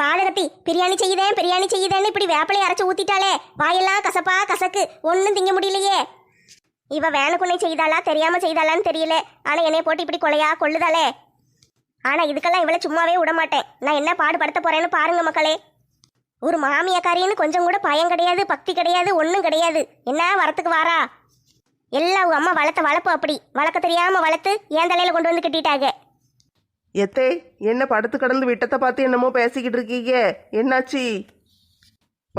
பாலரத்தி பிரியாணி செய்யுதேன் பிரியாணி செய்யுதேன்னு இப்படி வேப்பிலை அரைச்சு ஊத்திட்டாலே வாயெல்லாம் கசப்பா கசக்கு. ஒன்றும் திங்க முடியலையே. இவ வேணுக்குன்னே செய்தாளா தெரியாம செய்தாளான்னு தெரியல. ஆனா என்னை போட்டு இப்படி கொலையா கொள்ளுதாளே ஆனா இதுக்கெல்லாம் இவளை சும்மாவே விட மாட்டேன். நான் என்ன பாடுபடுத்த போறேன்னு பாருங்க மக்களே. ஒரு மாமியக்காரின்னு கொஞ்சம் கூட பயம் கிடையாது பக்தி கிடையாது ஒன்றும் கிடையாது. என்ன வரத்துக்கு வாரா? எல்லாம் அம்மா வளர்த்த வளர்ப்பு அப்படி. வளர்க்க தெரியாம வளர்த்து என் தலையில கொண்டு வந்து கட்டிட்டாங்க. எத்தே என்ன படுத்து கடந்து விட்டத்தை பார்த்து என்னமோ பேசிக்கிட்டு இருக்கீங்க? என்னாச்சு?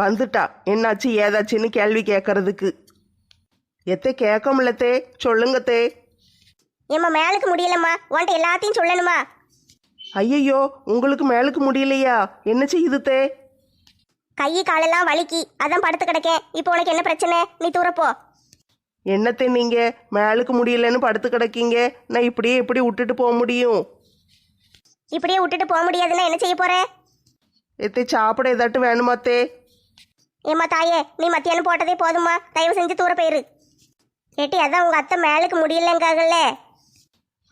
வந்துட்டா. என்னாச்சு? ஏதாச்சுன்னு கேள்வி கேட்கறதுக்கு எத்தே கேட்க முடியலத்தே சொல்லுங்கத்தே ஏம்மா மேலுக்கு முடியலம்மா. உன்ட்ட எல்லாத்தையும் சொல்லணுமா? ஐயையோ உங்களுக்கு மேலுக்கு முடியலையா? என்ன செய்யுதுத்தே கை காலெல்லாம் வலிக்கி. அதான் படுத்து கிடக்கேன். இப்போ உனக்கு என்ன பிரச்சனை? நீ தூரப்போ என்னத்தே நீங்க? மேலுக்கு முடியலன்னு படுத்து கிடக்கீங்க. நான் இப்படியே எப்படி விட்டுட்டு போக முடியும்? இப்படியே விட்டுட்டு போக முடியாதுன்னா என்ன செய்ய போற? எத்தே சாப்பிட ஏதாட்டு வேணுமாத்தே ஏம்மா தாயே நீ மத்தியானம் போட்டதே போதுமா தயவு செஞ்சு தூர போயிரு. ஏட்டி அதான் உங்க அத்தை மேலுக்கு முடியலங்காகல்ல.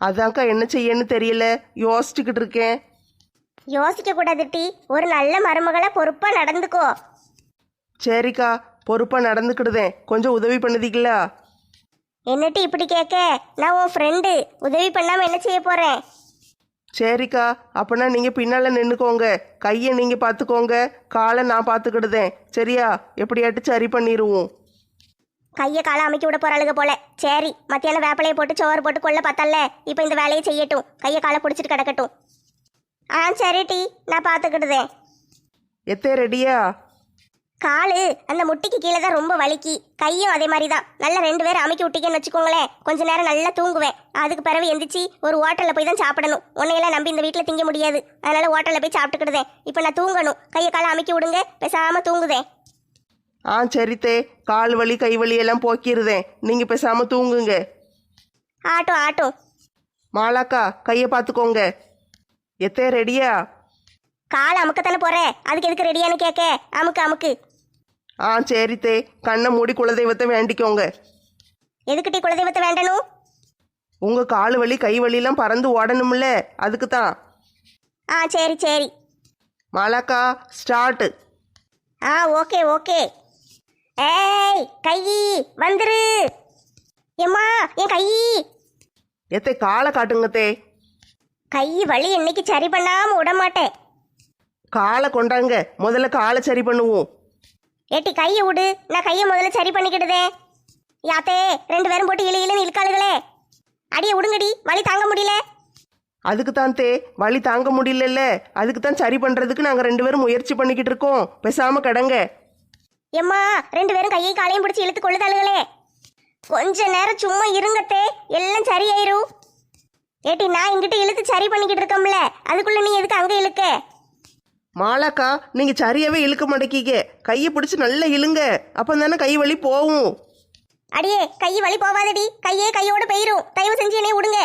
அதான்க்கா என்ன செய்யன்னு தெரியல. யோசிச்சுக்கிட்டு இருக்கேன். யோசிக்க கூடாது டி. ஒரு நல்ல மருமகளா பொறுப்பா நடந்துக்கோ. சரிக்கா பொறுப்பா நடந்துக்கிடுதேன். கொஞ்சம் உதவி பண்ணுதீங்களா? என்னட்டி இப்படி கேட்க? நான் உன் ஃப்ரெண்டு உதவி பண்ணாம என்ன செய்ய போறேன்? சரிக்கா அப்பனா நீங்க பின்னால நின்னுக்கோங்க. கையை நீங்க பார்த்துக்கோங்க காலை நான் பார்த்துக்கிடுதேன் சரியா? எப்படியாட்டு சரி பண்ணிடுவோம் கையை காலை அமைக்கி விட போறாளுக போல. சரி மத்தியானம் வேப்பிலையை போட்டு சோறு போட்டு கொல்ல பார்த்தல்ல? இப்போ இந்த வேலையை செய்யட்டும். கையை காலை பிடிச்சிட்டு கிடக்கட்டும். ஆ சரி டி. நான் பார்த்துக்கிடுதேன் எத்தே ரெடியா காலு அந்த முட்டிக்கு கீழே தான் ரொம்ப வலிக்கி. கையும் அதே மாதிரி தான். நல்லா ரெண்டு பேரும் அமைக்கி விட்டீங்கன்னு வச்சுக்கோங்களேன். கொஞ்ச நேரம் நல்லா தூங்குவேன். அதுக்கு பிறகு எந்திரிச்சு ஒரு ஹோட்டலில் போய் தான் சாப்பிடணும். உன்னையெல்லாம் நம்பி இந்த வீட்டில் திங்க முடியாது. அதனால ஹோட்டலில் போய் சாப்பிட்டுக்கிடுதேன். இப்போ நான் தூங்கணும். கையை காலை அமைக்கி விடுங்க. பேசாமல் தூங்குதேன் ஆ சரித்தே கால் வலி கை வலி எல்லாம் போக்கிருதேன். நீங்க பேசாம தூங்குங்க. ஆட்டும் ஆட்டும். மாலாக்கா கையை பார்த்துக்கோங்க. எத்தே ரெடியா காலை அமுக்கத்தானே போகிறேன் அதுக்கு எதுக்கு ரெடியான்னு கேட்க அமுக்கு அமுக்கு. ஆ சரித்தே கண்ணை மூடி குலதெய்வத்தை வேண்டிக்கோங்க. எதுக்கிட்டி குலதெய்வத்தை வேண்டணும்? உங்க கால் வலி கை வலியெல்லாம் பறந்து ஓடணும்ல அதுக்கு தான். ஆ சரி சரி. மாலாக்கா ஸ்டார்ட் ஆ ஓகே ஓகே. ஏய் கை வந்துரு. எம்மா என் கை. எத்தே காலை காட்டுங்கத்தே கை வலி இன்னைக்கு சரி பண்ணாம விட மாட்டேன் காலை கொண்டாங்க. முதல்ல காலை சரி பண்ணுவோம். ஏட்டி கையை விடு நான் கையை முதல்ல சரி பண்ணிக்கிடுதே. யாத்தே ரெண்டு பேரும் போட்டு இழு இழுன்னு இழுக்காளுகளே. அடியே விடுங்கடி வலி தாங்க முடியல. அதுக்கு தான் தே வலி தாங்க முடியலல்ல. அதுக்கு தான் சரி பண்றதுக்கு நாங்க ரெண்டு பேரும் முயற்சி பண்ணிக்கிட்டு இருக்கோம் பேசாம கடங்க. எம்மா ரெண்டு பேரும் கையை காலையும் பிடிச்சி இழுத்து கொள்ளுதாளுகளே. கொஞ்ச நேரம் சும்மா இருங்கத்தே எல்லாம் சரியாயிரும். ஏட்டி நான் இங்கிட்ட இழுத்து சரி பண்ணிக்கிட்டு இருக்கோம்ல அதுக்குள்ள நீ எதுக்கு அங்க இழுக்க? மாலாக்கா நீங்க சரியாவே இழுக்க மாட்டேக்கீங்க. கையை பிடிச்சு நல்லா இழுங்க. அப்போ தானே கை வலி போகும் அடியே கை வலி போவாதடி. கையே கையோட போயிரும். தயவு செஞ்சு என்னை விடுங்க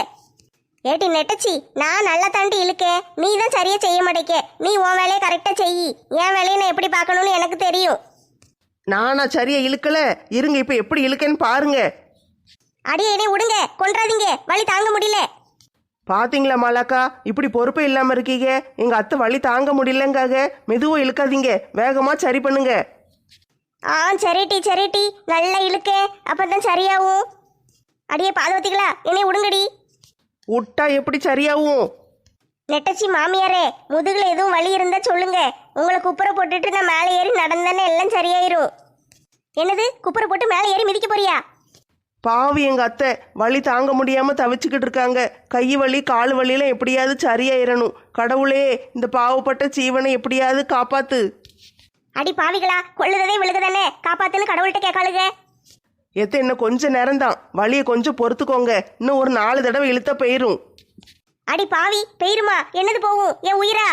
ஏட்டி நெட்டச்சி நான் நல்லா தாண்டி இழுக்கேன். நீ தான் சரியா செய்ய மாட்டேக்க. நீ உன் வேலையை கரெக்டா செய். என் வேலையை நான் எப்படி பார்க்கணும்னு எனக்கு தெரியும். நானா சரியா இழுக்கல? இருங்க இப்போ எப்படி இழுக்கேன்னு பாருங்க. அடியே என்னை விடுங்க கொன்றாதீங்க. வலி தாங்க முடியல. பாத்தீங்களா மாலாக்கா? இப்படி பொறுப்பே இல்லாம இருக்கீங்க. எங்க அத்தை வலி தாங்க முடியலங்காக. மெதுவா இழுக்காதீங்க. வேகமா சரி பண்ணுங்க. ஆ சரிட்டி சரிட்டி நல்லா இழுக்கே. அப்பதான் சரியாகும். அடியே பாதவத்திகளா என்னை விடுங்கடி விட்டா எப்படி சரியாகும்? நெட்டச்சி மாமியாரே முதுகுல எதுவும் வலி இருந்தா சொல்லுங்க. உங்களை குப்புற போட்டுட்டு நான் மேலே ஏறி நடந்தேன்னு எல்லாம் சரியாயிரும். என்னது? குப்புற போட்டு மேலே ஏறி மிதிக்க போறியா? பாவி எங்க அத்தை வலி தாங்க முடியாம தவிச்சுக்கிட்டு இருக்காங்க. கை வலி கால் வலியெல்லாம் எப்படியாவது சரியாயிரணும். கடவுளே இந்த பாவப்பட்ட ஜீவனை எப்படியாவது காப்பாத்து. அடி பாவிகளா கொள்ளுததே விழுகுதானே. காப்பாத்துன்னு கடவுள்கிட்ட கேட்காளுங்க எத்த இன்னும் கொஞ்ச நேரம்தான். வலியை கொஞ்சம் பொறுத்துக்கோங்க. இன்னும் ஒரு நாலு தடவை இழுத்த போயிரும். அடி பாவி பெயிருமா? என்னது போகும் என் உயிரா?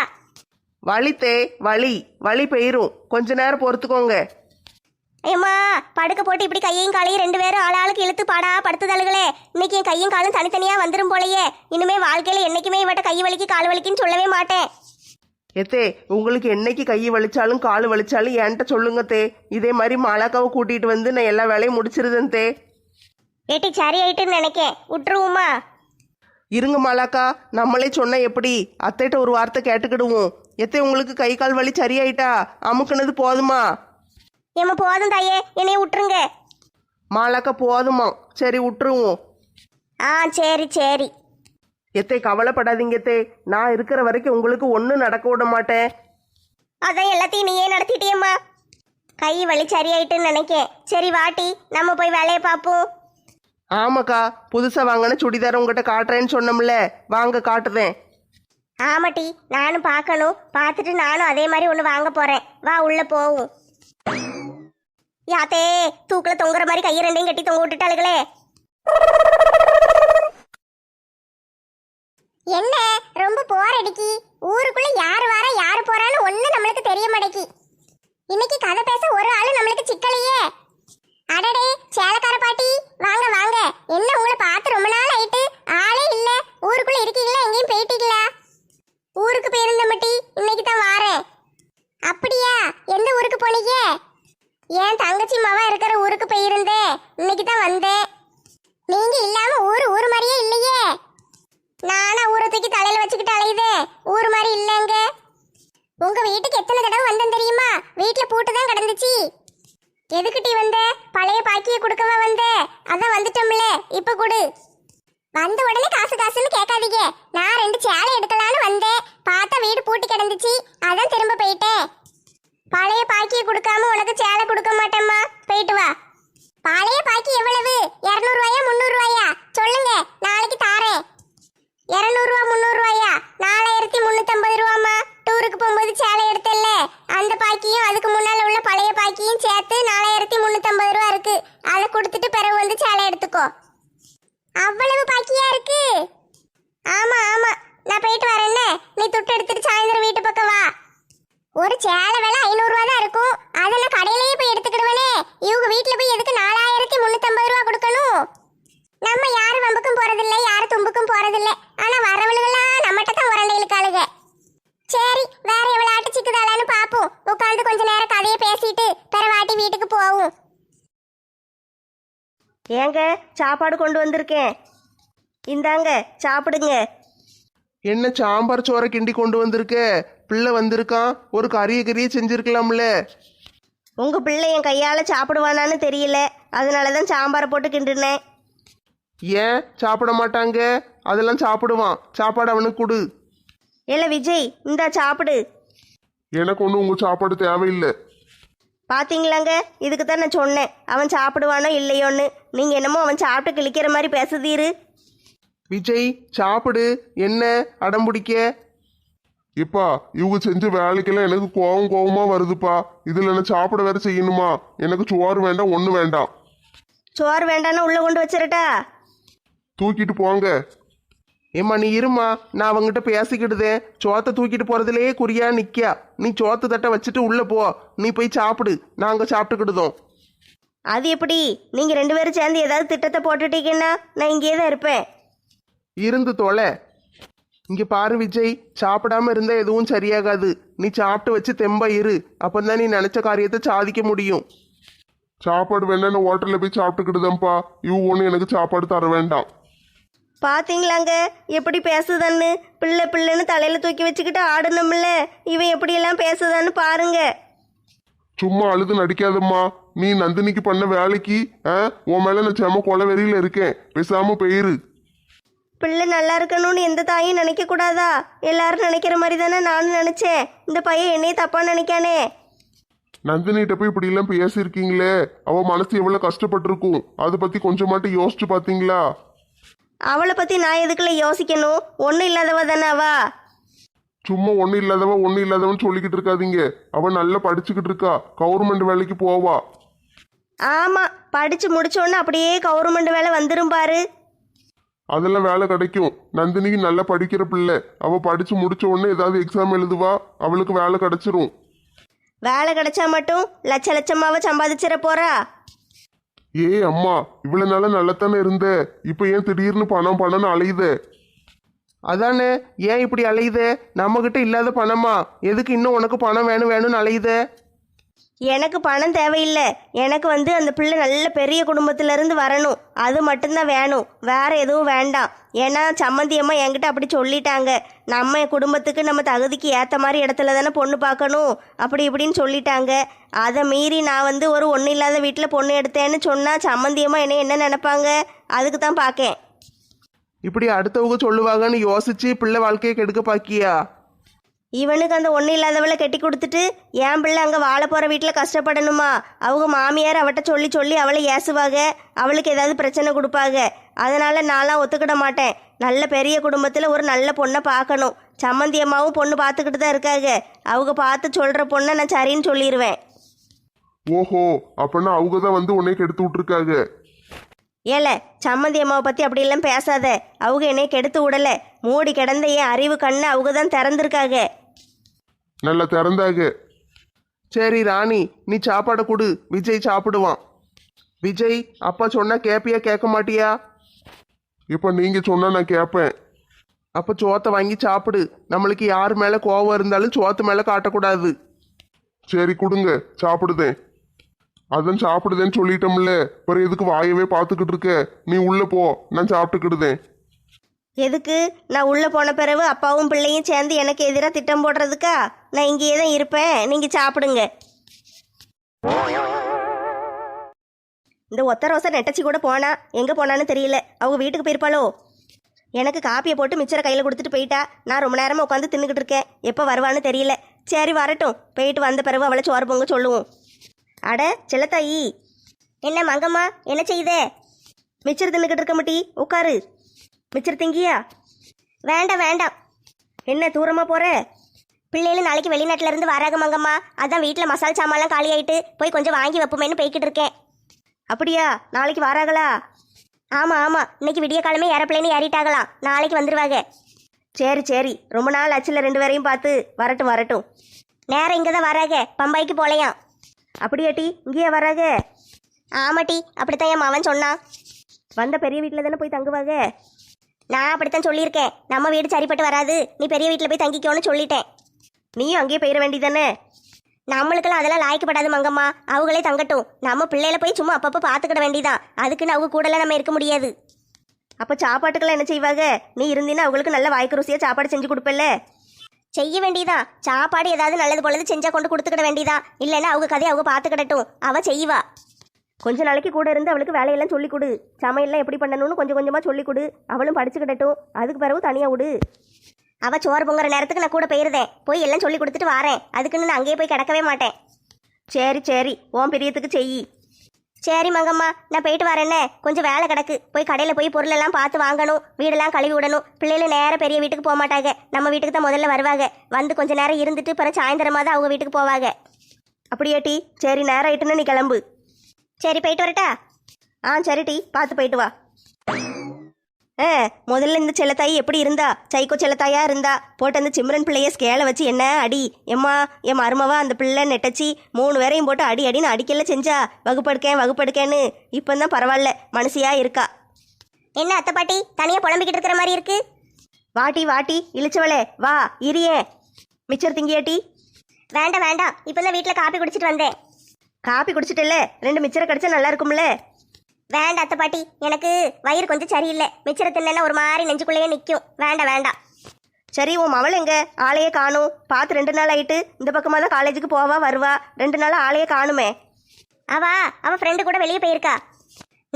வலித்தே வலி. வலி போயிரும். கொஞ்ச நேரம் பொறுத்துக்கோங்க. ஏம்மா படுக்க போட்டு இப்படி கையையும் காலையும் ரெண்டு பேரும் ஆளாளுக்கு இழுத்து பாடா படுத்துதலுகளே இன்னைக்கு என் கையும் காலும் தனித்தனியா வந்துரும் போலயே. இனிமே வாழ்க்கையில என்னைக்குமே இவட்ட கை வலிக்கு கால் வலிக்குன்னு சொல்லவே மாட்டேன். எத்தே உங்களுக்கு என்னைக்கு கை வலிச்சாலும் கால் வலிச்சாலும் என்கிட்ட சொல்லுங்க தே. இதே மாதிரி மாலாக்காவை கூட்டிட்டு வந்து நான் எல்லா வேலையும் முடிச்சிருந்தேன் தே. ஏட்டி சரி ஆயிட்டுன்னு நினைக்கேன். விட்டுருவோமா இருங்க மாலாக்கா. நம்மளே சொன்ன எப்படி? அத்தைட்ட ஒரு வார்த்தை கேட்டுக்கிடுவோம். எத்தை உங்களுக்கு கை கால் வலி சரியாயிட்டா? அமுக்குனது போதுமா? ஏம்மா போதும் தாயே என்னைய விட்டுருங்க. மாலாக்கா போதுமா சரி விட்டுருவோம். ஆ சரி சரி. எத்தை கவலைப்படாதீங்க எத்தை. நான் இருக்கிற வரைக்கும் உங்களுக்கு ஒன்றும் நடக்க விட மாட்டேன். அதான் எல்லாத்தையும் நீயே நடத்திட்டியம்மா. கை வலி சரியாயிட்டுன்னு நினைக்கேன். சரி வாட்டி நம்ம போய் வேலையை பார்ப்போம். ஆமாக்கா புதுசாக வாங்கின சுடிதார் உங்ககிட்ட காட்டுறேன்னு சொன்னோம்ல. வாங்க காட்டுறேன். ஆமாட்டி நானும் பார்க்கணும். பார்த்துட்டு நானும் அதே மாதிரி ஒன்று வாங்க போறேன். வா உள்ள போவும். யாத்தே தூக்கில் தொங்குற மாதிரி கையை ரெண்டையும் கட்டி தொங்க விட்டுட்டாளுகளே. என்ன ரொம்ப போர் அடிக்கி ஊருக்குள்ள யார் வாரா யார் போறான்னு ஒண்ணு நம்மளுக்கு தெரிய மாட்டேக்கி. இன்னைக்கு கதை பேச ஒரு ஆளு நம்மளுக்கு சிக்கலையே. அடடே சேலக்கார பாட்டி வாங்க வாங்க. என்ன உங்களை பார்த்து ரொம்ப நாள் ஆயிட்டு? ஆளே இல்ல. ஊருக்குள்ள இருக்கீங்களா? எங்கேயும் போயிட்டீங்களா? ஊருக்கு போயிருந்த மட்டி இன்னைக்கு தான் வாரேன். அப்படியா? எந்த ஊருக்கு போனீங்க? ஏன் தங்கச்சி மாவா இருக்கிற ஊருக்கு போயிருந்தேன் இன்னைக்கு தான் வந்தேன். நீங்க இல்லாம ஊர் ஊர் மாதிரியே இல்லையே. நானா ஊரை தூக்கி தலையில வச்சுக்கிட்டு அலையுதே ஊர் மாதிரி இல்லைங்க. உங்க வீட்டுக்கு எத்தனை தடவை வந்தேன் தெரியுமா? வீட்டுல பூட்டு தான் கிடந்துச்சு எதுக்கிட்டி வந்த? பழைய பாக்கியை கொடுக்கவா வந்த? அதான் வந்துட்டோம்ல. இப்ப கொடு. வந்த உடனே காசு காசுன்னு கேட்காதீங்க. நான் ரெண்டு சேலை எடுக்கலான்னு வந்தேன். பார்த்தா வீடு பூட்டி கிடந்துச்சு. அதான் திரும்ப போயிட்டேன். பழைய பாக்கிய கொடுக்காம உனக்கு சேலை கொடுக்க மாட்டேம்மா. போயிட்டு வா. பழைய பாக்கி எவ்வளவு? இரநூறுவாயா முந்நூறுவாயா? சொல்லுங்க நாளைக்கு தாரேன். இரநூறுவா முந்நூறுவாயா? நாலாயிரத்தி முந்நூற்றம்பது ரூபாம்மா. டூருக்கு போகும்போது சேலை எடுத்தல்ல. அந்த பாக்கியும் அதுக்கு முன்னால் உள்ள பழைய பாக்கியும் சேர்த்து நாலாயிரத்தி முந்நூற்றம்பது ரூபா இருக்கு. அதை கொடுத்துட்டு பிறகு வந்து சேலை எடுத்துக்கோ. அவ்வளவு பாக்கியா இருக்குது ஆமா ஆமா நான் போயிட்டு வரேன்ன நீ துட்டு எடுத்துட்டு சாயந்தரம் வீட்டு பக்கம் வா ஒரு சேலை விலை ஐநூறுரூவா தான் இருக்கும். அதை நான் கடையிலேயே போய் எடுத்துக்கிடுவேனே. இவங்க வீட்டில் போய் எதுக்கு நாலாயிரத்தி முந்நூற்றம்பது ரூபா கொடுக்கணும்? நம்ம யாரு வம்புக்கும் போறதில்ல யாரு தும்புக்கும் போறதில்ல. ஆனா வரவளுகெல்லாம் நம்மகிட்ட தான் உரண்டைகளுக்காளுக சரி வேற எவ்வளவு ஆட்டு சிக்குதாளான்னு பாப்போம். உட்காந்து கொஞ்ச நேரம் கதையை பேசிட்டு பிறவாட்டி வீட்டுக்கு போவோம். ஏங்க சாப்பாடு கொண்டு வந்திருக்கேன். இந்தாங்க சாப்பிடுங்க. என்ன சாம்பார் சோறை கிண்டி கொண்டு வந்திருக்க? பிள்ளை வந்திருக்கான். ஒரு கறிய கறிய செஞ்சிருக்கலாம்ல. உங்க பிள்ளை என் கையால சாப்பிடுவானான்னு தெரியல. அதனால தான் சாம்பாரை போட்டு கிண்டுனேன். ஏன்? சாப்பிட மாட்டாங்க. அதெல்லாம் சாப்பிடுவான். சாப்பாடு அவனுக்கு கொடு. இல்ல விஜய் இந்தா சாப்பிடு. எனக்கு ஒன்றும் உங்கள் சாப்பாடு தேவையில்லை. பாத்தீங்களாங்க? இதுக்கு தான் நான் சொன்னேன். அவன் சாப்பிடுவானோ இல்லையோன்னு. நீங்க என்னமோ அவன் சாப்பிட்டு கிழிக்கிற மாதிரி பேசுதீரு. விஜய் சாப்பிடு. என்ன? அடம் பிடிக்க. இப்பா இவங்க செஞ்ச வேலைக்கெல்லாம் எனக்கு கோவம் கோவமா வருதுப்பா. இதுல என்ன சாப்பிட வேற செய்யணுமா? எனக்கு சோறு வேண்டாம் ஒண்ணு வேண்டாம். சோறு வேண்டான்னா உள்ள கொண்டு வச்சிரட்டா? தூக்கிட்டு போங்க. ஏம்மா நீ இருமா நான் அவங்ககிட்ட பேசிக்கிடுதே சோத்தை தூக்கிட்டு போறதுலயே குறியா நிக்கியா? நீ சோத்து தட்டை வச்சுட்டு உள்ள போ. நீ போய் சாப்பிடு. நாங்க சாப்பிட்டுக்கிடுதோம். அது எப்படி? நீங்க ரெண்டு பேரும் சேர்ந்து ஏதாவது திட்டத்தை போட்டுட்டீங்கன்னா நான் இங்கேயே தான் இருப்பேன். இருந்து தொலை. இங்க பாரு விஜய் சாப்பிடாம இருந்தா எதுவும் சரியாகாது. நீ சாப்பிட்டு வச்சு தெம்பா இரு. அப்பந்தான் நீ நினைச்ச காரியத்தை சாதிக்க முடியும். சாப்பாடு வேண்டாம் ஹோட்டல்ல போய் சாப்பிட்டுக்கிட்டுதான்ப்பா. இவங்க ஒன்றும் எனக்கு சாப்பாடு தர வேண்டாம். பாத்தீங்களாங்க? எப்படி பேசுதான்னு? பிள்ளை பிள்ளைன்னு தலையில தூக்கி வச்சுக்கிட்டு ஆடணும்ல. இவன் எப்படியெல்லாம் பேசுதான்னு பாருங்க. சும்மா அழுது நடிக்காதம்மா. நீ நந்தினிக்கு பண்ண வேலைக்கு ஆ, உன் மேல நான் செம கொலை வெறியில இருக்கேன். பேசாம போயிரு. பிள்ளை நல்லா இருக்கணும்னு எந்த தாயும் நினைக்க கூடாதா எல்லாரும் நினைக்கிற மாதிரி தானே நானும் நினைச்சேன். இந்த பையன் என்னைய தப்பா நினைக்கானே. நந்தினிகிட்ட போய் இப்படி எல்லாம் பேசியிருக்கீங்களே? அவ மனசு எவ்வளவு கஷ்டப்பட்டிருக்கும்? அதை பத்தி கொஞ்சமாட்டும் யோசிச்சு பாத்தீங்களா அவளை பத்தி நான் எதுக்குள்ள யோசிக்கணும்? ஒன்றும் இல்லாதவ தானே அவா. சும்மா ஒன்றும் இல்லாதவன் ஒன்றும் இல்லாதவன் சொல்லிக்கிட்டு இருக்காதீங்க. அவன் நல்லா படிச்சுக்கிட்டு இருக்கா. கவர்மெண்ட் வேலைக்கு போவா. ஆமா படிச்சு முடிச்சோன்னு அப்படியே கவர்மெண்ட் வேலை வந்துரும் பாரு. அதெல்லாம் வேலை கிடைக்கும். நந்தினிக்கு நல்லா படிக்கிற பிள்ளை. அவ படிச்சு முடிச்ச உடனே ஏதாவது எக்ஸாம் எழுதுவா? அவளுக்கு வேலை கிடைச்சிரும். வேலை கிடைச்சா மட்டும் லட்ச லட்சமாவ சம்பாதிச்சிட போறா? ஏய் அம்மா இவ்வளவு நாளா நல்லத்தானே இருந்த? இப்ப ஏன் திடீர்னு பணம் பணம்னு அலையுதே? அதானே ஏன் இப்படி அலையுதே? நம்மகிட்ட இல்லாத பணமா? எதுக்கு இன்னும் உனக்கு பணம் வேணும் வேணும்னு அலையுதே? எனக்கு பணம் தேவையில்லை. எனக்கு வந்து அந்த பிள்ளை நல்ல பெரிய குடும்பத்திலேருந்து வரணும். அது மட்டும்தான் வேணும். வேற எதுவும் வேண்டாம். ஏன்னா சம்மந்தி அம்மா என்கிட்ட அப்படி சொல்லிட்டாங்க. நம்ம குடும்பத்துக்கு நம்ம தகுதிக்கு ஏற்ற மாதிரி இடத்துல தானே பொண்ணு பார்க்கணும். அப்படி இப்படின்னு சொல்லிட்டாங்க. அதை மீறி நான் வந்து ஒரு ஒன்றும் இல்லாத வீட்டில் பொண்ணு எடுத்தேன்னு சொன்னால் சம்மந்தி அம்மா என்ன என்ன நினைப்பாங்க? அதுக்கு தான் பார்க்கேன். இப்படி அடுத்தவங்க சொல்லுவாங்கன்னு யோசிச்சு பிள்ளை வாழ்க்கையை கெடுக்க பாக்கியா? இவனுக்கு அந்த ஒன்றும் இல்லாதவளை கட்டி கொடுத்துட்டு என் பிள்ளை அங்கே வாழ போகிற வீட்டில் கஷ்டப்படணுமா? அவங்க மாமியார் அவட்ட சொல்லி சொல்லி அவளை ஏசுவாங்க அவளுக்கு ஏதாவது பிரச்சனை கொடுப்பாங்க அதனால நான்லாம் ஒத்துக்கிட மாட்டேன். நல்ல பெரிய குடும்பத்தில் ஒரு நல்ல பொண்ணை பார்க்கணும். சம்மந்தி அம்மாவும் பொண்ணு பார்த்துக்கிட்டு தான் இருக்காங்க அவங்க பார்த்து சொல்கிற பொண்ணை நான் சரின்னு சொல்லிடுவேன் ஓஹோ அப்பன்னா அவங்க தான் வந்து உன்னை கெடுத்து விட்டுருக்காங்க ஏல சம்மந்தி அம்மாவை பற்றி அப்படியெல்லாம் பேசாத. அவங்க என்னைய கெடுத்து விடல. மூடி கிடந்த என் அறிவு கண்ணை அவங்க தான் திறந்திருக்காங்க நல்லா திறந்தாங்க. சரி ராணி நீ சாப்பாடை கொடு. விஜய் சாப்பிடுவான். விஜய் அப்பா சொன்னா கேப்பியா கேட்க மாட்டியா? இப்ப நீங்க சொன்னா நான் கேட்பேன் அப்ப சோத்தை வாங்கி சாப்பிடு. நம்மளுக்கு யார் மேல கோவம் இருந்தாலும் சோத்து மேல காட்டக்கூடாது. சரி கொடுங்க. சாப்பிடுதேன். அதான் சாப்பிடுதேன்னு சொல்லிட்டோம்ல. பிறகு எதுக்கு வாயவே பார்த்துக்கிட்டு இருக்க? நீ உள்ள போ. நான் சாப்பிட்டுக்கிடுதேன். எதுக்கு? நான் உள்ளே போன பிறகு அப்பாவும் பிள்ளையும் சேர்ந்து எனக்கு எதிராக திட்டம் போடுறதுக்கா? நான் இங்கேயே தான் இருப்பேன். நீங்கள் சாப்பிடுங்க. இந்த ஒத்த ரோசை நெட்டச்சி கூட போனா எங்கே போனான்னு தெரியல. அவங்க வீட்டுக்கு போயிருப்பாளோ? எனக்கு காப்பியை போட்டு மிச்சரை கையில் கொடுத்துட்டு போயிட்டா. நான் ரொம்ப நேரமாக உட்காந்து தின்னுக்கிட்டு இருக்கேன். எப்போ வருவான்னு தெரியல. சரி வரட்டும். போயிட்டு வந்த பிறகு அவளை சோறு பொங்க சொல்லுவோம். அட செல்லத்தாயி. என்ன மங்கம்மா? என்ன செய்யுதே மிச்சர் தின்னுக்கிட்டு இருக்க மாட்டி உட்காரு. வச்சிருத்தீங்கயா? வேண்டாம் வேண்டாம். என்ன தூரமாக போகிற பிள்ளைகள் நாளைக்கு வெளிநாட்டுல இருந்து வராங்க மங்கம்மா. அதான் வீட்டில் மசால் சாமான்லாம் காலி ஆயிட்டு போய் கொஞ்சம் வாங்கி வைப்போமேன்னு போய்கிட்டு இருக்கேன். அப்படியா? நாளைக்கு வராங்களா? ஆமாம் ஆமாம் இன்னைக்கு விடிய காலமே ஏரோப்ளேன் ஏறிட்டாகலாம் நாளைக்கு வந்துடுவாங்க சரி சரி. ரொம்ப நாள் ஆச்சுல ரெண்டு பேரையும் பார்த்து. வரட்டும் வரட்டும். நேரம் இங்கே தான் வராங்க. பம்பாய்க்கு போலையாம் அப்படியாட்டி இங்கேயே வராக ஆமாட்டி அப்படித்தான் என் மவன் சொன்னான். வந்த பெரிய வீட்டில் தானே போய் தங்குவாங்க? நான் அப்படித்தான் சொல்லியிருக்கேன். நம்ம வீடு சரிப்பட்டு வராது. நீ பெரிய வீட்டில் போய் தங்கிக்கோன்னு சொல்லிட்டேன். நீயும் அங்கேயே போயிட வேண்டியதானே நம்மளுக்கெல்லாம் அதெல்லாம் லாய்க்கப்படாது மங்கம்மா. அவங்களே தங்கட்டும். நம்ம பிள்ளையில போய் சும்மா அப்பப்போ பார்த்துக்கிட வேண்டியதான் அதுக்குன்னு அவங்க கூடலாம் நம்ம இருக்க முடியாது. அப்போ சாப்பாட்டுக்கெல்லாம் என்ன செய்வாங்க? நீ இருந்தீன்னா அவங்களுக்கு நல்ல வாய்க்கு ருசியாக சாப்பாடு செஞ்சு கொடுப்பல்ல? செய்ய வேண்டியதான் சாப்பாடு ஏதாவது நல்லது பொழுது செஞ்சா கொண்டு கொடுத்துக்கிட வேண்டியதான் இல்லைன்னா அவங்க கதையை அவங்க பார்த்துக்கிடட்டும். அவ செய்வா. கொஞ்ச நாளைக்கு கூட இருந்து அவளுக்கு வேலையெல்லாம் சொல்லிக் கொடு. சமையல்லாம் எப்படி பண்ணணும்னு கொஞ்சம் கொஞ்சமாக சொல்லிக் கொடு. அவளும் படிச்சுக்கிடட்டும். அதுக்கு பிறகு தனியாக விடு. அவள் சோறு பொங்குற நேரத்துக்கு நான் கூட போயிருந்தேன் போய் எல்லாம் சொல்லி கொடுத்துட்டு வாரேன். அதுக்குன்னு நான் அங்கேயே போய் கிடக்கவே மாட்டேன். சரி சரி. ஓம் பிரியத்துக்கு செய் சரி மங்கம்மா. நான் போயிட்டு வரேன்னே. கொஞ்சம் வேலை கிடக்கு. போய் கடையில் போய் பொருளெல்லாம் பார்த்து வாங்கணும். வீடெல்லாம் கழுவி விடணும். பிள்ளைகள் நேராக பெரிய வீட்டுக்கு போக மாட்டாங்க. நம்ம வீட்டுக்கு தான் முதல்ல வருவாங்க. வந்து கொஞ்சம் நேரம் இருந்துட்டு பிறகு சாயந்தரமாக தான் அவங்க வீட்டுக்கு போவாங்க. அப்படியாட்டி சரி நேரம் ஆயிட்டுன்னு நீ கிளம்பு. சரி போயிட்டு வரட்டா? ஆ சரி டி பார்த்து போயிட்டு வா. ஆ முதல்ல இந்த செல்லத்தாயி எப்படி இருந்தா? சைக்கோ செல்லத்தாயா இருந்தா? போட்டு அந்த சிம்ரன் பிள்ளைய ஸ்கேலை வச்சு என்ன அடி? எம்மா என் மருமவா அந்த பிள்ளை நெட்டச்சி மூணு பேரையும் போட்டு அடி அடின்னு அடிக்கல செஞ்சா? வகுப்படுக்கேன் வகுப்படுக்கேன்னு. இப்போ தான் பரவாயில்ல மனசியா இருக்கா? என்ன அத்தை பாட்டி? தனியாக புலம்பிக்கிட்டு இருக்கிற மாதிரி இருக்கு? வாட்டி வாட்டி இழிச்சவளே வா இரியே. மிச்சர் திங்கியாட்டி வேண்டாம் வேண்டாம். இப்போ தான் வீட்டில் காப்பி குடிச்சிட்டு வந்தேன். காப்பி குடிச்சிட்டல ரெண்டு மிச்சரை கடிச்சா நல்லா இருக்கும்ல? வேண்டாம் அத்தை பாட்டி. எனக்கு வயிறு கொஞ்சம் சரியில்லை. மிச்சரை தின்னா ஒரு மாதிரி நெஞ்சுக்குள்ளேயே நிற்கும் வேண்டாம் வேண்டாம். சரி உன் மவள் எங்க? ஆளையே காணும். பார்த்து ரெண்டு நாள் ஆயிட்டு இந்த பக்கமாக தான் காலேஜுக்கு போவா வருவா. ரெண்டு நாள் ஆளையே காணுமே. அவா அவ ஃப்ரெண்டு கூட வெளியே போயிருக்கா.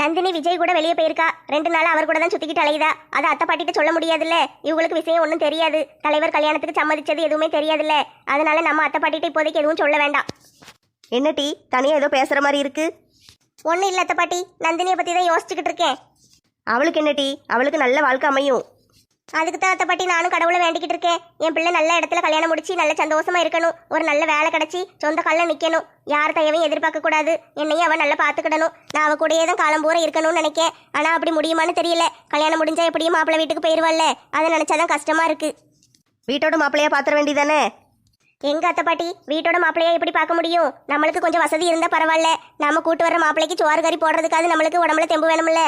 நந்தினி விஜய் கூட வெளியே போயிருக்கா. ரெண்டு நாள் அவர் கூட தான் சுத்திக்கிட்டு அலையுதா? அதை அத்தை பாட்டிட்ட சொல்ல முடியாதுல்ல? இவங்களுக்கு விஷயம் ஒன்றும் தெரியாது. தலைவர் கல்யாணத்துக்கு சம்மதிச்சது எதுவுமே தெரியாதுல்ல? அதனால நம்ம அத்தை பாட்டிட்ட இப்போதைக்கு எதுவும் சொல்ல வேண்டாம். என்ன டீ தனியாக ஏதோ பேசுகிற மாதிரி இருக்கு? ஒன்றும் இல்லை அத்தை பாட்டி. நந்தினியை பற்றி தான் யோசிச்சுக்கிட்டு இருக்கேன். அவளுக்கு என்ன டீ அவளுக்கு நல்ல வாழ்க்கை அமையும். அதுக்கு தான் அத்தை பாட்டி நானும் கடவுளை வேண்டிக்கிட்டு இருக்கேன். என் பிள்ளை நல்ல இடத்துல கல்யாணம் முடிச்சு நல்ல சந்தோஷமா இருக்கணும். ஒரு நல்ல வேலை கிடைச்சி சொந்த காலில் நிற்கணும் யார் தயவையும் எதிர்பார்க்க கூடாது. என்னையும் அவன் நல்லா பார்த்துக்கிடணும். நான் அவ கூடயே தான் காலம் பூரா இருக்கணும்னு நினைக்கேன். ஆனால் அப்படி முடியுமான்னு தெரியல. கல்யாணம் முடிஞ்சா எப்படியும் மாப்பிள்ளை வீட்டுக்கு போயிடுவாள்ல அதை நினச்சாதான் கஷ்டமா இருக்கு. வீட்டோட மாப்பிள்ளையா பாத்திர வேண்டியதானே எங்க அத்தை பாட்டி? வீட்டோட மாப்பிள்ளையா எப்படி பார்க்க முடியும்? நம்மளுக்கு கொஞ்சம் வசதி இருந்தா பரவாயில்ல. நம்ம கூட்டு வர மாப்பிள்ளைக்கு சோறு கறி போடுறதுக்காவது நம்மளுக்கு உடம்புல தெம்பு வேணும்ல.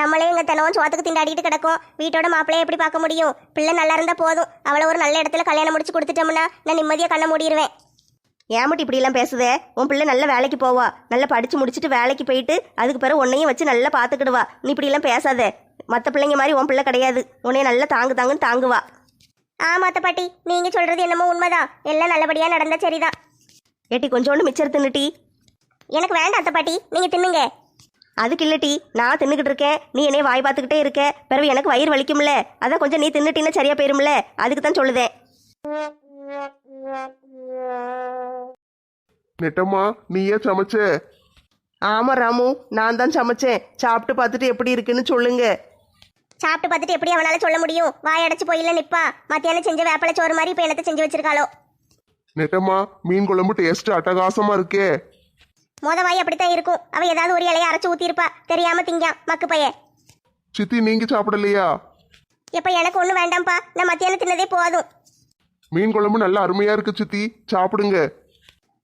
நம்மளே எங்க தினமும் சோத்துக்கு திண்டாடிட்டு கிடக்கும். வீட்டோட மாப்பிள்ளைய எப்படி பார்க்க முடியும்? பிள்ளை நல்லா இருந்தா போதும். அவளை ஒரு நல்ல இடத்துல கல்யாணம் முடிச்சு கொடுத்துட்டோம்னா நான் நிம்மதியா கண்ண மூடிடுவேன் ஏமட்டி இப்படிலாம் பேசுதே? உன் பிள்ளை நல்ல வேலைக்கு போவா. நல்லா படிச்சு முடிச்சுட்டு வேலைக்கு போயிட்டு அதுக்கு பிறகு உன்னையும் வச்சு நல்லா பார்த்துக்கிடுவா. நீ இப்படிலாம் பேசாதே. மற்ற பிள்ளைங்க மாதிரி உன் பிள்ளை கிடையாது. உன்னைய நல்லா தாங்கு தாங்குன்னு தாங்குவா. ஆமாத்த பாட்டி நீங்க சொல்றது என்னமோ உண்மைதான். எல்லாம் நல்லபடியா நடந்தா சரிதான். ஏட்டி கொஞ்சோண்டு மிச்சர் தின்னுட்டி எனக்கு வேண்டாம் அத்தை பாட்டி நீங்க தின்னுங்க. அதுக்கு இல்லட்டி நான் தின்னுக்கிட்டு இருக்கேன். நீ என்னைய வாய் பார்த்துக்கிட்டே இருக்க. பிறகு எனக்கு வயிறு வலிக்கும்ல. அதான் கொஞ்சம் நீ தின்னுட்டின்னா சரியா போயிரும்ல. அதுக்கு தான் சொல்லுதேன். நெட்டம்மா நீயே சமைச்ச. ஆமா ராமு நான் தான் சமைச்சேன். சாப்பிட்டு பார்த்துட்டு எப்படி இருக்குன்னு சொல்லுங்க. சாப்பிட்டு பார்த்துட்டு எப்படி அவனால சொல்ல முடியும்? வாய் அடைச்சு போயில நிப்பா. மத்தியானம் செஞ்ச வேப்பலை சோறு மாதிரி இப்ப என்னத்தை செஞ்சு வச்சிருக்காளோ? நெட்டம்மா மீன் குழம்பு டேஸ்ட் அட்டகாசமா இருக்கே. மொத வாய் அப்படித்தான் இருக்கும். அவ ஏதாவது ஒரு இலையை அரைச்சு ஊத்திருப்பா தெரியாம திங்கான். மக்கு பைய. சித்தி நீங்க சாப்பிடலையா? இப்ப எனக்கு ஒண்ணும் வேண்டாம்ப்பா. நான் மத்தியானம் தின்னதே போதும். மீன் குழம்பு நல்ல அருமையா இருக்கு சித்தி. சாப்பிடுங்க.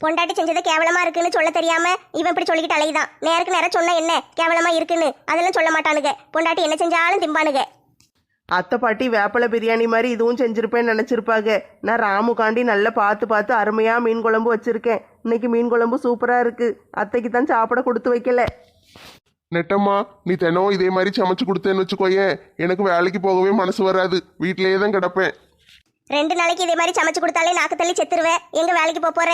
பொண்டாட்டி செஞ்சது கேவலமா இருக்குன்னு சொல்ல தெரியாம இவன் இப்படி சொல்லிக்கிட்டு அலையுதான். நேருக்கு நேரம் சொன்னா என்ன கேவலமா இருக்குன்னு? அதெல்லாம் சொல்ல மாட்டானுங்க. பொண்டாட்டி என்ன செஞ்சாலும் திம்பானுங்க. அத்தை பாட்டி வேப்பலை பிரியாணி மாதிரி இதுவும் செஞ்சிருப்பேன்னு நினச்சிருப்பாங்க. நான் ராமுகாண்டி நல்லா பார்த்து பார்த்து அருமையாக மீன் குழம்பு வச்சுருக்கேன். இன்னைக்கு மீன் குழம்பு சூப்பராக இருக்குது அத்தைக்கு தான் சாப்பிட கொடுத்து வைக்கல. நெட்டம்மா நீ தினம் இதே மாதிரி சமைச்சு கொடுத்தேன்னு வச்சுக்கோயேன். எனக்கு வேலைக்கு போகவே மனசு வராது. வீட்டிலேயே தான் கிடப்பேன். ரெண்டு நாளைக்கு இதே மாதிரி சமைச்சு கொடுத்தாலே நாக்கு தள்ளி செத்துருவேன். எங்க வேலைக்கு போப் போற?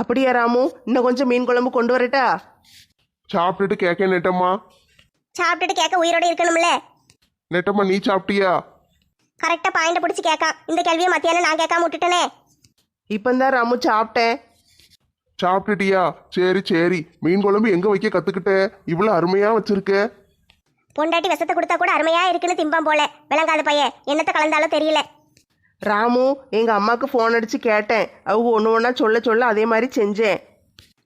அப்படியா ராமு? இன்னும் கொஞ்சம் மீன் குழம்பு கொண்டு வரட்டா? சாப்பிட்டுட்டு கேட்க நெட்டம்மா. சாப்பிட்டுட்டு கேட்க உயிரோட இருக்கணும்ல? நெட்டம்மா நீ சாப்பிட்டியா? கரெக்டா பாயிண்ட் பிடிச்சி கேட்கான் இந்த கேள்வியை மத்தியானம் நான் கேட்காம விட்டுட்டேனே. இப்போந்தான் ராமு சாப்பிட்டேன். சாப்பிட்டுட்டியா? சரி சரி. மீன் குழம்பு எங்க வைக்க கத்துக்கிட்ட? இவ்வளவு அருமையா வச்சிருக்க. பொண்டாட்டி விஷத்தை கொடுத்தா கூட அருமையா இருக்குன்னு திம்பான் போல. விளங்காத பையன். என்னத்தை கலந்தாலும் தெரியல. ராமு எங்கள் அம்மாவுக்கு ஃபோன் அடித்து கேட்டேன். அவங்க ஒன்று ஒன்றா சொல்ல சொல்ல அதே மாதிரி செஞ்சேன்.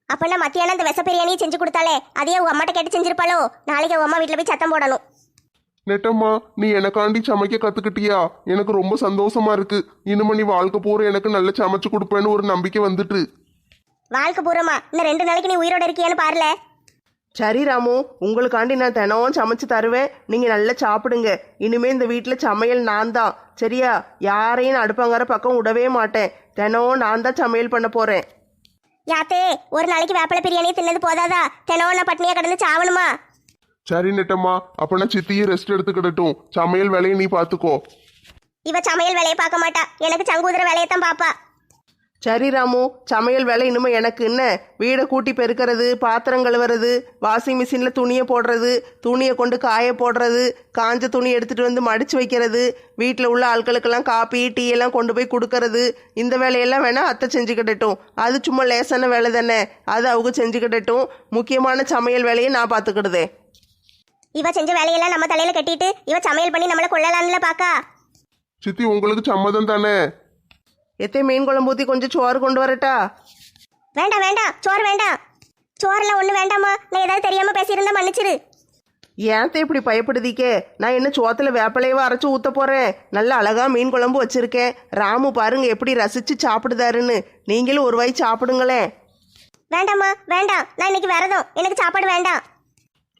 அப்ப நான் மத்தியானம் அந்த விஷ பிரியாணியை செஞ்சு கொடுத்தாலே அதையே உங்க அம்மாட்ட கேட்டு செஞ்சிருப்பாளோ? நாளைக்கு உங்க அம்மா வீட்டுல போய் சத்தம் போடணும். நெட்டம்மா நீ எனக்காண்டி சமைக்க கத்துக்கிட்டியா? எனக்கு ரொம்ப சந்தோஷமா இருக்கு. இனிமே நீ வாழ்க்கை பூரா எனக்கு நல்ல சமைச்சு கொடுப்பேன்னு ஒரு நம்பிக்கை வந்துட்டு. வாழ்க்கை பூரமா? இன்னும் ரெண்டு நாளைக்கு நீ உயிரோட இருக்கியான்னு பாருல. சரி ராமு உங்களுக்காண்டி நான் தினமும் சமைச்சு தருவேன். நீங்கள் நல்லா சாப்பிடுங்க. இனிமே இந்த வீட்டில் சமையல் நான் தான். சரியா? யாரையும் நான் அடுப்பங்கர பக்கம் விடவே மாட்டேன். தினமும் நான் தான் சமையல் பண்ண போகிறேன் யாத்தே ஒரு நாளைக்கு வேப்பலை பிரியாணியை தின்னது போதாதா? தினம் நான் பட்னியா கடந்து சாவணுமா? சரி நெட்டம்மா அப்ப நான் சித்தியும் ரெஸ்ட் எடுத்துக்கிடட்டும். சமையல் வேலையை நீ பாத்துக்கோ இவ சமையல் வேலையை பார்க்க மாட்டா. எனக்கு சங்கூதுற வேலையை தான் பாப்பா சரி ராமு சமையல் வேலை இனிமே எனக்கு என்ன? வீடை கூட்டி பெருக்கிறது பாத்திரம் கழுவுறது வாஷிங் மிஷினில் துணியை போடுறது துணியை கொண்டு காய போடுறது காஞ்ச துணி எடுத்துகிட்டு வந்து மடித்து வைக்கிறது வீட்டில் உள்ள ஆட்களுக்கெல்லாம் காப்பி டீ எல்லாம் கொண்டு போய் கொடுக்கறது இந்த வேலையெல்லாம் வேணால் அத்தை செஞ்சுக்கிடட்டும். அது சும்மா லேசான வேலை தானே. அது அவங்க செஞ்சுக்கிடட்டும். முக்கியமான சமையல் வேலையை நான் பார்த்துக்கிடுதே இவ செஞ்ச வேலையெல்லாம் நம்ம தலையில கட்டிட்டு இவ சமையல் பண்ணி நம்மள கொள்ளலாம்ல பாக்கா. சித்தி உங்களுக்கு சம்மதம் தானே? எத்தே மீன் குழம்பு ஊற்றி கொஞ்சம் சோறு கொண்டு வரட்டா? வேண்டாம் வேண்டாம். சோறு வேண்டாம். சோறுலாம் ஒண்ணு வேண்டாமா நான் ஏதாவது தெரியாம பேசியிருந்தா மன்னிச்சிரு. ஏன் இப்படி பயப்படுதிக்கே நான் என்ன சோத்துல வேப்பலையவா அரைச்சு ஊத்த போறேன்? நல்ல அழகா மீன் குழம்பு வச்சிருக்கேன். ராமு பாருங்க எப்படி ரசிச்சு சாப்பிடுதாருன்னு. நீங்களும் ஒரு வாய் சாப்பிடுங்களேன். வேண்டாம்மா வேண்டாம். நான் இன்னைக்கு விரதம். எனக்கு சாப்பாடு வேண்டாம்.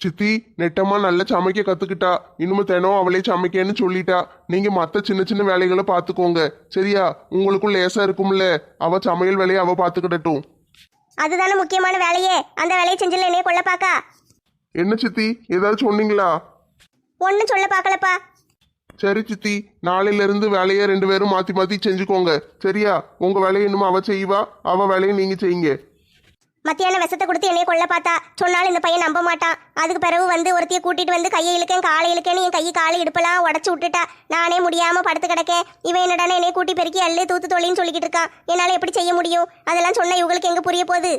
சித்தி நெட்டம்மா நல்லா சமைக்க கத்துக்கிட்டா. இனிமே தினம் அவளே சமைக்கன்னு சொல்லிட்டா. நீங்க மத்த சின்ன சின்ன வேலைகளை பாத்துக்கோங்க. சரியா? உங்களுக்கும் லேசா இருக்கும்ல. அவ சமையல் வேலையை அவ பாத்துக்கிடட்டும். அதுதானே முக்கியமான வேலையே. அந்த வேலையை செஞ்சில என்னைய கொள்ள பாக்கா? என்ன சித்தி? ஏதாவது சொன்னீங்களா? ஒன்னும் சொல்ல பாக்கலப்பா. சரி சித்தி நாளையில இருந்து வேலையை ரெண்டு பேரும் மாத்தி மாத்தி செஞ்சுக்கோங்க. சரியா? உங்க வேலையை இன்னும் அவ செய்வா. அவ வேலையை நீங்க செய்யுங்க. மத்தியானம் விஷத்தை கொடுத்து என்னைய கொல்ல பார்த்தா சொன்னாலும் இந்த பையன் நம்ப மாட்டான். அதுக்கு பிறகு வந்து ஒருத்திய கூட்டிட்டு வந்து கையை இழுக்கேன் காலை இழுக்கேன்னு என் கை காலை இடுப்பெல்லாம் உடச்சு விட்டுட்டா. நானே முடியாம படுத்து கிடக்கேன். இவன் என்னடானே என்னைய கூட்டி பெருக்கி அள்ளு தூத்து தொழின்னு சொல்லிக்கிட்டு இருக்கான். என்னால எப்படி செய்ய முடியும்? அதெல்லாம் சொன்ன இவங்களுக்கு எங்க புரிய போகுது?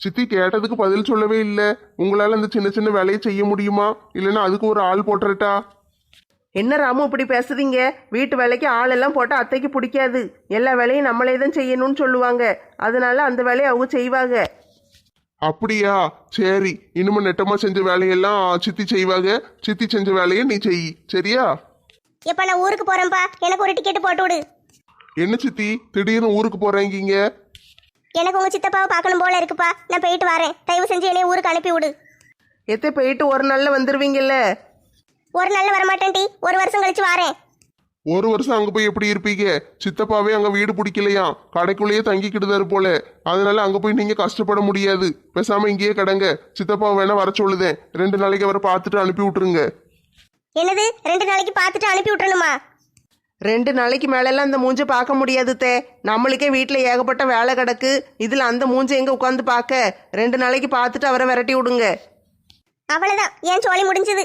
சித்தி கேட்டதுக்கு பதில் சொல்லவே இல்லை. உங்களால இந்த சின்ன சின்ன வேலையை செய்ய முடியுமா? இல்லைன்னா அதுக்கு ஒரு ஆள் போட்டுறட்டா? என்ன ராமு இப்படி பேசுதீங்க வீட்டு வேலைக்கு ஆளெல்லாம் போட்டால் அத்தைக்கு பிடிக்காது. எல்லா வேலையும் நம்மளே தான் செய்யணும்னு சொல்லுவாங்க. அதனால அந்த வேலையை அவங்க செய்வாங்க. அப்படியா? சரி. இனிமே நெட்டமா செஞ்ச வேலையெல்லாம் சித்தி செய்வாங்க. சித்தி செஞ்ச வேலையை நீ செய். சரியா? எப்ப நான் ஊருக்கு போறேன்ப்பா எனக்கு ஒரு டிக்கெட் போட்டு விடு. என்ன சித்தி? திடீர்னு ஊருக்கு போறீங்க எனக்கு உங்க சித்தப்பாவை பார்க்கணும் போல இருக்குப்பா. நான் போயிட்டு வரேன். தயவு செஞ்சு என்னைய ஊருக்கு அனுப்பி விடு. எத்தை போயிட்டு ஒரு நாளில் வந்துடுவீங்கல்ல ஒரு நாள்ல வரமாட்டேன் டி ஒரு வருஷம் கழிச்சு வரேன். ஒரு வருஷம் அங்க போய் எப்படி இருப்பீங்க? சித்தப்பாவே அங்க வீடு பிடிக்கலையா? கடைக்குள்ளேயே தங்கிக்கிட்டுதாரு போல. அதனால அங்க போய் நீங்க கஷ்டப்பட முடியாது. பேசாம இங்கேயே கடங்க. சித்தப்பா வேணா வர சொல்லுதேன். ரெண்டு நாளைக்கு அவரை பார்த்துட்டு அனுப்பி விட்டுருங்க. என்னது? ரெண்டு நாளைக்கு பார்த்துட்டு அனுப்பி விட்டுறணுமா? ரெண்டு நாளைக்கு மேலெல்லாம் அந்த மூஞ்சை பார்க்க முடியாது தே. நம்மளுக்கே வீட்டில் ஏகப்பட்ட வேலை கிடக்கு. இதில் அந்த மூஞ்சை எங்கே உட்காந்து பார்க்க? ரெண்டு நாளைக்கு பார்த்துட்டு அவரை விரட்டி விடுங்க. அவ்வளவுதான். ஏன் சோழி முடிஞ்சது?